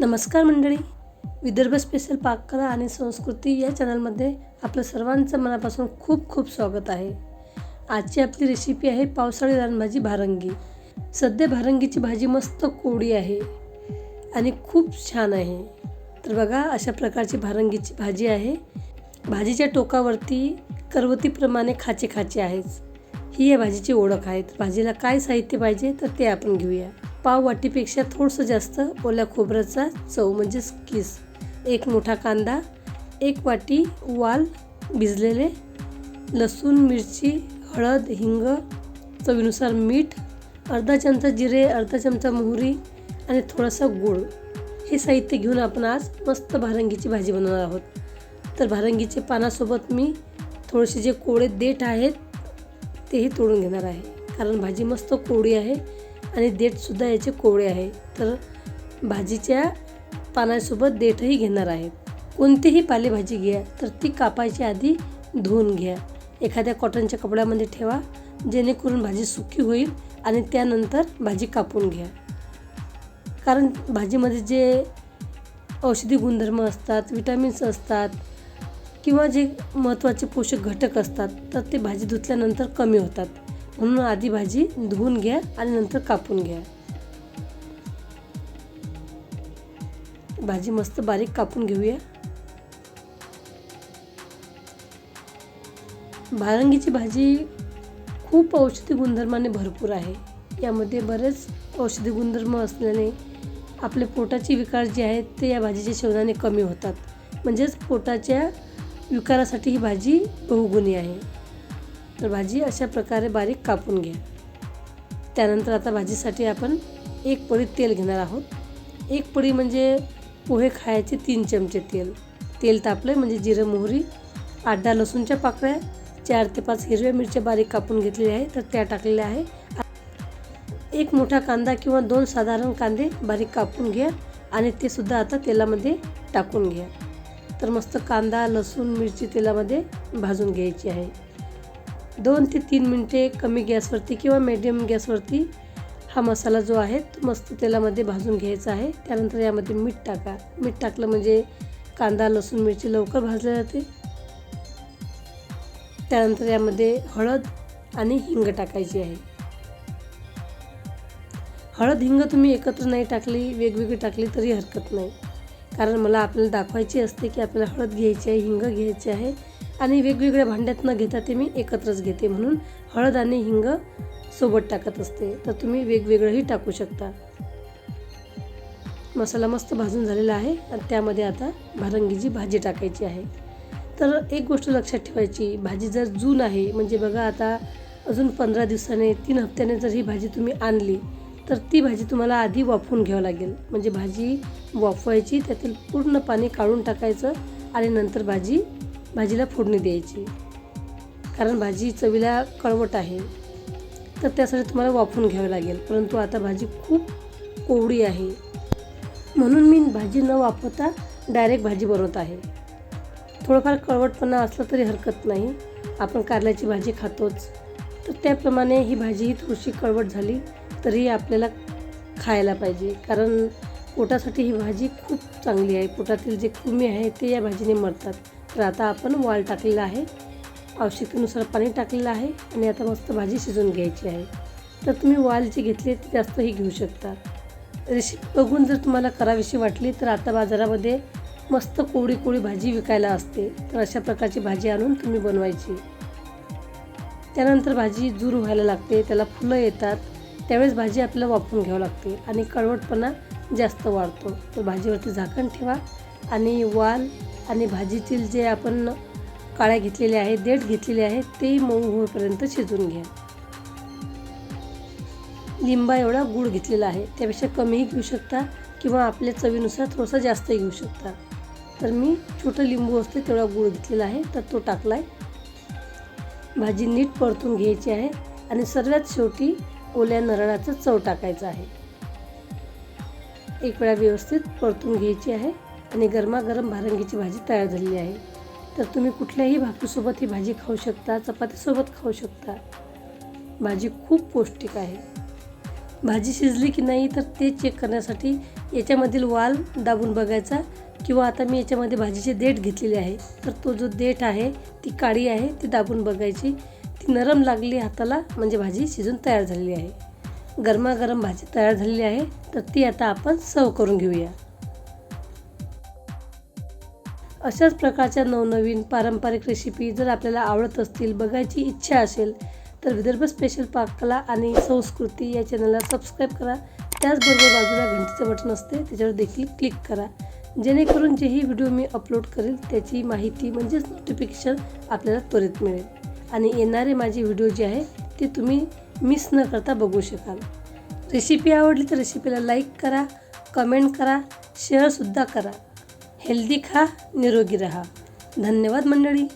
नमस्कार मंडळी. विदर्भ स्पेशल पाककला आणि संस्कृती या चॅनलमध्ये आपलं सर्वांचं मनापासून खूप खूप स्वागत आहे. आजची आपली रेसिपी आहे पावसाळी रानभाजी भारंगी. सध्या भारंगीची भाजी मस्त कोडी आहे आणि खूप छान आहे. तर बघा अशा प्रकारची भारंगीची भाजी आहे. भाजीच्या टोकावरती करवतीप्रमाणे खाचे खाचे आहेच. ही या भाजीची ओळख आहे. तर भाजीला काय साहित्य पाहिजे तर ते आपण घेऊया. पाव वाटीपेक्षा थोडंसं जास्त ओल्या खोबऱ्याचा चव म्हणजेच किस. एक मोठा कांदा एक वाटी वाल भिजलेले लसूण मिरची हळद हिंग चवीनुसार मीठ अर्धा चमचा जिरे अर्धा चमचा मोहरी आणि थोडासा गूळ. हे साहित्य घेऊन आपण आज मस्त भारंगीची भाजी बनवणार आहोत. तर भारंगीचे पानासोबत मी थोडेसे जे कोळे देठ आहेत तेही तोडून घेणार आहे. कारण भाजी मस्त कोळी आहे आणि देठसुद्धा याचे कोवळे आहे. तर भाजीच्या पानासोबत देठही घेणार आहे. कोणतीही पालेभाजी घ्या तर ती कापायची आधी धुवून घ्या. एखाद्या कॉटनच्या कपड्यामध्ये ठेवा जेणेकरून भाजी सुकी होईल आणि त्यानंतर भाजी कापून घ्या. कारण भाजीमध्ये जे औषधी गुणधर्म असतात विटॅमिन्स असतात किंवा जे महत्त्वाचे पोषक घटक असतात तर ते भाजी धुतल्यानंतर कमी होतात. म्हणून आधी भाजी धुवून घ्या आणि नंतर कापून घ्या. भाजी मस्त बारीक कापून घेऊया. भारंगीची भाजी खूप औषधी गुणधर्माने भरपूर आहे. यामध्ये बरेच औषधी गुणधर्म असल्याने आपले पोटाचे विकार जे आहेत ते या भाजीच्या सेवनाने कमी होतात. म्हणजेच पोटाच्या विकारासाठी ही भाजी बहुगुणी आहे. तर भाजी अशा प्रकारे बारीक कापून घ्या. त्यानंतर आता भाजीसाठी आपण एक पळी तेल घेणार आहोत. एक पळी म्हणजे पोहे खायचे तीन चमचे तेल. तेल तापलं म्हणजे जिरं मोहरी आठ दहा लसूणच्या पाकळ्या चार ते पाच हिरव्या मिरच्या बारीक कापून घेतलेल्या आहे तर त्या टाकलेल्या आहे. एक मोठा कांदा किंवा दोन साधारण कांदे बारीक कापून घ्या आणि ते सुद्धा आता तेलामध्ये टाकून घ्या. तर मस्त कांदा लसूण मिरची तेलामध्ये भाजून घ्यायची आहे. दोन ते तीन मिनटे कमी गॅसवरती किंवा मिडियम गॅसवरती हा मसाला जो आहे तो मस्त तेलामध्ये भाजून घ्यायचा आहे. त्यानंतर यामध्ये मीठ टाका. मीठ टाकलं म्हणजे कांदा लसूण मिरची लवकर भाजल्या जाते. त्यानंतर यामध्ये हळद आणि हिंग टाकायची आहे. हळद हिंग तुम्ही एकत्र नाही टाकली वेगवेगळी टाकली तरी हरकत नाही. कारण मला आपल्याला दाखवायची असते की आपल्याला हळद घ्यायची आहे हिंग घ्यायची आहे. आणि वेगवेगळ्या भांड्यात न घेता ते मी एकत्रच घेते म्हणून हळद आणि हिंग सोबत टाकत असते. तर तुम्ही वेगवेगळंही टाकू शकता. मसाला मस्त भाजून झालेला आहे. आणि त्यामध्ये आता भारंगीची भाजी टाकायची आहे. तर एक गोष्ट लक्षात ठेवायची भाजी जर जून आहे म्हणजे बघा आता अजून पंधरा दिवसाने तीन हप्त्याने जर ही भाजी तुम्ही आणली तर ती भाजी तुम्हाला आधी वाफवून घ्यावं लागेल. म्हणजे भाजी वाफवायची त्यातील पूर्ण पाणी काढून टाकायचं आणि नंतर भाजी भाजीला फोडणी द्यायची. कारण भाजी चवीला कळवट आहे. तर त्यासाठी तुम्हाला वापरून घ्यावं लागेल. परंतु आता भाजी खूप कोवडी आहे. म्हणून मी भाजी न वापरता डायरेक्ट भाजी बनवत आहे. थोडंफार कळवटपणा असलं तरी हरकत नाही. आपण कारल्याची भाजी खातोच. तर त्याप्रमाणे ही भाजी ही थोडीशी कळवट झाली तरी आपल्याला खायला पाहिजे. कारण पोटासाठी ही भाजी खूप चांगली आहे. पोटातील जे कृमी आहे ते या भाजीने मरतात. तर आता आपण वाल टाकलेला आहे. आवश्यकतेनुसार पाणी टाकलेलं आहे आणि आता मस्त भाजी शिजवून घ्यायची आहे. तर तुम्ही वाल जे घेतले ते जास्तही घेऊ शकता. रेसिपी बघून जर तुम्हाला करावीशी वाटली तर आता बाजारामध्ये मस्त कोळी कोळी भाजी विकायला असते. तर अशा प्रकारची भाजी आणून तुम्ही बनवायची. त्यानंतर भाजी जूर व्हायला लागते त्याला फुलं येतात. त्यावेळेस भाजी आपल्याला वापरून घ्यावं लागते आणि कळवटपणा जास्त वाढतो. तर भाजीवरती झाकण ठेवा आणि वाल आणि भाजीतील जे आपण काळ्या घेतलेल्या आहेत देठ घेतलेले आहेत ते मऊ होईपर्यंत शिजवून घ्या. लिंबा एवढा गूळ घेतलेला आहे त्यापेक्षा कमीही घेऊ शकता किंवा आपल्या चवीनुसार थोडासा जास्तही घेऊ शकता. तर मी छोटं लिंबू असते तेवढा गूळ घेतलेला आहे तर तो टाकला आहे भाजी नीट परतून घ्यायची आहे आणि सर्वात शेवटी ओल्या नारळाचं चव टाकायचं आहे. एक वेळा व्यवस्थित परतून घ्यायची आहे. आणि गरमागरम भारंगीची भाजी तयार झालेली आहे. तर तुम्ही कुठल्याही भाकरीसोबत ही भाजी खाऊ शकता चपातीसोबत खाऊ शकता. भाजी खूप पौष्टिक आहे. भाजी शिजली की नाही तर ते चेक करण्यासाठी याच्यामधील वाल दाबून बघायचा किंवा आता मी याच्यामध्ये भाजीचे देठ घेतलेले आहे. तर तो जो देठ आहे ती काळी आहे ती दाबून बघायची. ती नरम लागली हाताला म्हणजे भाजी शिजून तयार झालेली आहे. गरमागरम भाजी तयार झालेली आहे. तर ती आता आपण सर्व करून घेऊया. अशाच प्रकारच्या नवनवीन पारंपरिक रेसिपी जर आपल्याला आवडत असतील बघायची इच्छा असेल तर विदर्भ स्पेशल पाककला आणि संस्कृती या चॅनलला सबस्क्राईब करा. त्याचबरोबर बाजूला घंटीचं बटन असते त्याच्यावर देखील क्लिक करा. जेणेकरून जेही व्हिडिओ मी अपलोड करेल त्याची माहिती म्हणजेच नोटिफिकेशन आपल्याला त्वरित मिळेल. आणि येणारे माझे व्हिडिओ जे आहे ते तुम्ही मिस न करता बघू शकाल. रेसिपी आवडली तर रेसिपीला लाईक करा कमेंट करा शेअरसुद्धा करा. हेल्दी खा निरोगी रहा. धन्यवाद मंडळी.